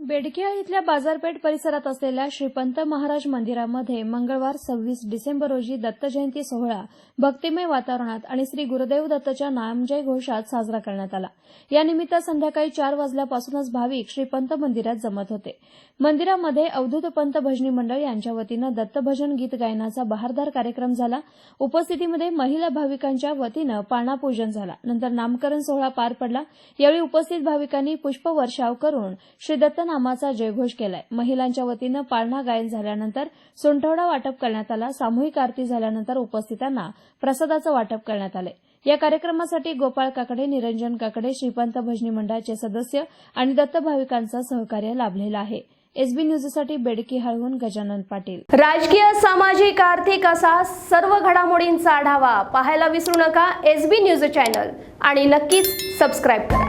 बेडकिया इथल्या बाजारपेठ परिसरात असलेल्या श्रीपंत महाराज मंदिरामध्ये मंगळवार सव्वीस डिसेंबर रोजी दत्त जयंती सोहळा भक्तिमय वातावरणात आणि श्री गुरुदेव दत्तच्या नामजय घोषात साजरा करण्यात आला. यानिमित्त संध्याकाळी चार वाजल्यापासूनच भाविक श्रीपंत मंदिरात जमत होते. मंदिरामध्ये अवधूतपंत भजनी मंडळ यांच्या वतीनं दत्तभजन गीत गायनाचा बहारदार कार्यक्रम झाला. उपस्थितीमध्ये महिला भाविकांच्या वतीनं पाणापूजन झाला. नंतर नामकरण सोहळा पार पडला. यावेळी उपस्थित भाविकांनी पुष्पवर्षाव करून श्री दत्त नामाचा जयघोष केलाय. महिलांच्या वतीनं पाळणा गायन झाल्यानंतर सुंठवडा वाटप करण्यात आला. सामूहिक आरती झाल्यानंतर उपस्थितांना प्रसादाचं वाटप करण्यात आलं या कार्यक्रमासाठी गोपाळ काकडे निरंजन काकडे श्रीपंत भजनी मंडळाचे सदस्य आणि दत्तभाविकांचं सहकार्य लाभलेलं आहे. एसबी न्यूजसाठी बेडकी हळवून गजानन पाटील. राजकीय सामाजिक आर्थिक असा सर्व घडामोडींचा आढावा पाहायला विसरू नका. S B news channel. आणि नक्कीच सबस्क्राईब करा.